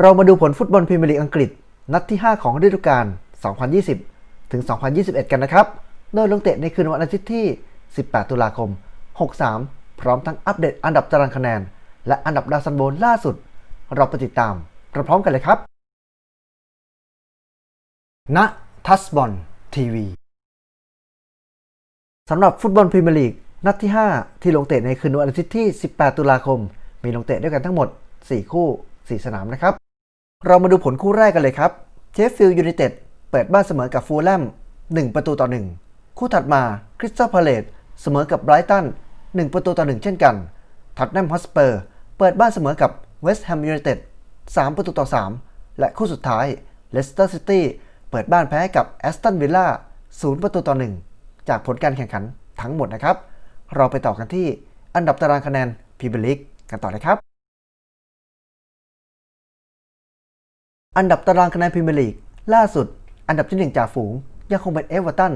เรามาดูผลฟุตบอลพรีเมียร์ลีกอังกฤษ นัดที่ 5 ของฤดูกาล 2020 ถึง 2021 กันนะครับ โดยลงเตะในคืนวันอาทิตย์ที่ 18 ตุลาคม 63 พร้อมทั้งอัปเดตอันดับตารางคะแนน และอันดับดาวซันโบล่าสุด เราไปติดตามพร้อมกันเลยครับณทัสบอลทีวีสำหรับฟุตบอลพรีเมียร์ลีกนัดที่ 5 ที่ลงเตะในคืนวันอาทิตย์ที่ 18 ตุลาคม มีลงเตะด้วยกันทั้งหมด 4 คู่ 4 สนามนะครับ เรามาดูผลคู่แรกกันเลยครับเชฟฟิลด์ยูไนเต็ดเปิดบ้านเสมอกับฟูลแลม1 ประตูต่อ 1 คู่ถัดมาคริสตัลพาเลตเสมอกับไบรตัน1 ประตูต่อ 1 เช่นกันท็อตแนมฮอสเปอร์เปิดบ้านเสมอกับเวสต์แฮมยูไนเต็ด3 ประตูต่อ 3 และคู่สุดท้ายเลสเตอร์ซิตี้เปิดบ้านแพ้กับแอสตันวิลล่า0ประตูต่อ 1 จากผลการแข่งขันทั้งหมดนะครับ เราไปต่อกันที่อันดับตารางคะแนนพรีเมียร์ลีกกันต่อเลยครับ อันดับตารางคะแนนพรีเมียร์ลีกล่าสุด อันดับที่ 1 จากฝูง ยังคงเป็นเอเวอร์ตัน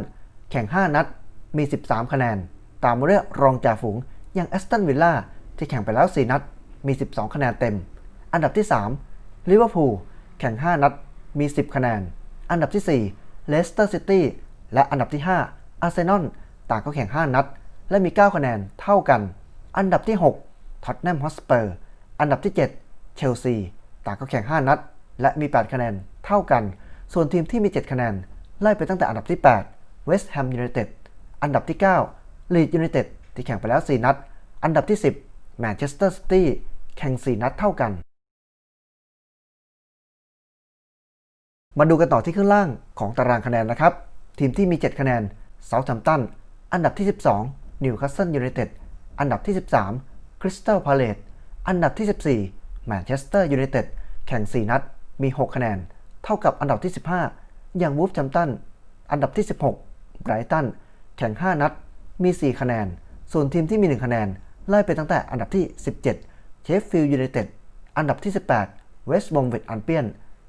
แข่ง 5 นัด มี 13 คะแนน ตามมาด้วยรองจ่าฝูงอย่างแอสตันวิลล่าที่แข่งไปแล้ว 4 นัด มี 12 คะแนนเต็ม อันดับที่3ลิเวอร์พูลแข่ง 5 นัด มี 10 คะแนน อันดับที่4เลสเตอร์ซิตี้และอันดับที่ 5 อาร์เซนอลต่างก็แข่ง 5 นัด และมี 9 คะแนนเท่ากัน อันดับที่6ท็อตแนมฮอสเปอร์อันดับที่ 7 เชลซีต่างก็แข่ง 5 นัด และมี 8 คะแนนเท่ากัน ส่วนทีมที่มี 7 คะแนน ไล่ไปตั้งแต่อันดับที่8เวสต์แฮมยูไนเต็ดอันดับที่9ลีดยูไนเต็ดที่แข่งไปแล้ว 4 นัด อันดับที่ 10แมนเชสเตอร์ซิตี้แข่ง 4 นัดเท่ากัน มาดูกันต่อที่ข้างล่างของตารางคะแนนนะครับ ทีมที่มี 7 คะแนนเซาท์แฮมป์ตันอันดับที่ 12นิวคาสเซิลยูไนเต็ดอันดับที่ 13คริสตัลพาเลตอันดับที่ 14แมนเชสเตอร์ยูไนเต็ดแข่ง 4 นัด มี 6 คะแนน เท่ากับอันดับที่ 15 อย่างวูฟแชมตัน อันดับที่ 16ไบรตัน แข่ง 5 นัด มี 4 คะแนน ส่วนทีมที่มี 1 คะแนน ไล่ไปตั้งแต่อันดับที่ 17 เชฟฟิลด์ยูไนเต็ด อันดับที่ 18 เวสต์บอมเวตอันเปียน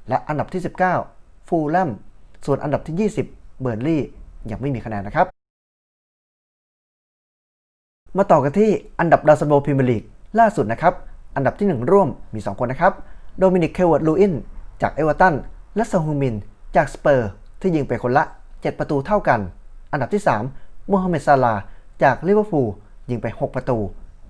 และอันดับที่ 19 ฟูลแลม ส่วนอันดับที่ 20 เบอร์ลี่ ยังไม่มีคะแนนนะครับ มาต่อกันที่อันดับดาวซันโบพรีเมียร์ลีกล่าสุดนะครับ อันดับที่ 1 ร่วมมี 2 คนนะครับ โดมินิก เคลเวิร์ดลูอิน จากเอเวอร์ตัน และซองฮูมิน จากสเปอร์ ที่ยิงไปคนละ 7 ประตูเท่ากัน อันดับที่ 3 มูฮัมหมัดซาลา จากลิเวอร์พูล ยิงไป 6 ประตู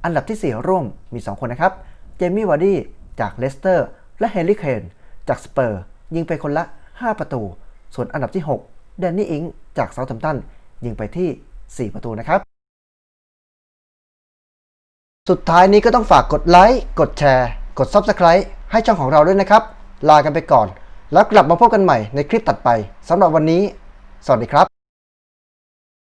อันดับที่ 4 ร่วมมี 2 คนนะครับ เจมี่วาร์ดี้ จากเลสเตอร์ และเฮนรี่เคน จากสเปอร์ ยิงไปคนละ 5 ประตู ส่วนอันดับที่ 6 แดนนี่อิง จากเซาท์แฮมป์ตัน ยิงไปที่ 4 ประตูนะครับสุดท้ายนี้ก็ต้องฝากกดไลค์ กดแชร์ กด Subscribe ให้ช่องของเราด้วยนะครับ ลากันไปก่อน แล้วกลับมาพบกันใหม่ในคลิปตัดไปสำหรับวันนี้ สวัสดีครับ